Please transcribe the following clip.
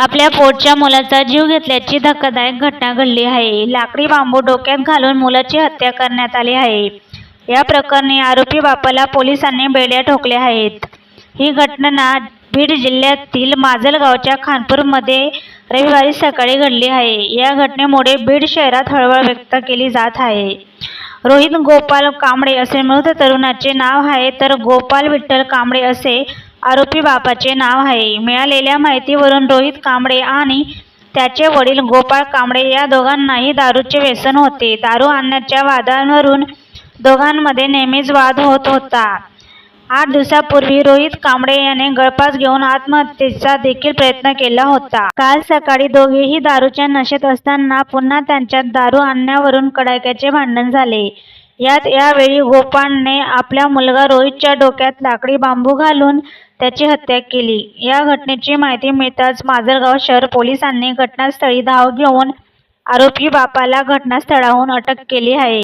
आपल्या पोटच्या मुलाचा जीव घेतल्याची धक्कादायक घटना घडली आहे. लाकडी बांबू डोक्यात घालून मुलाची हत्या करण्यात आली आहे. या प्रकरणी आरोपी बापाला पोलिसांनी बेड्या ठोकल्या आहेत. ही घटना बीड जिल्ह्यातील माजलगावच्या खानपूरमध्ये रविवारी सकाळी घडली आहे. या घटनेमुळे बीड शहरात हळहळ व्यक्त केली जात आहे. रोहित गोपाल कांबळे असे मृत तरुणाचे नाव आहे तर गोपाल विठ्ठल कांबळे असे आरोपी बापाचे नाव आहे. मिळालेल्या माहितीवरून रोहित कांबळे आणि त्याचे वडील गोपाळ कांबळे या दोघांनाही दारूचे व्यसन होते. दारू आणण्याच्या वादांवरून दोघांमध्ये नेहमीच वाद होत होता. आठ दिवसापूर्वी रोहित कांबळे याने गळपास घेऊन आत्महत्येचा देखील प्रयत्न केला होता. काल सकाळी दोघेही दारूच्या नशेत असताना पुन्हा त्यांच्यात दारू आणण्यावरून कडाक्याचे भांडण झाले. यात यावेळी गोपाळने आपला मुलगा रोहितच्या डोक्यात लाकडी बांबू घालून त्याची हत्या केली. या घटनेची माहिती मिळताच माजलगाव शहर पोलिसांनी घटनास्थळी धाव घेऊन आरोपी बापाला घटनास्थळाहून अटक केली आहे.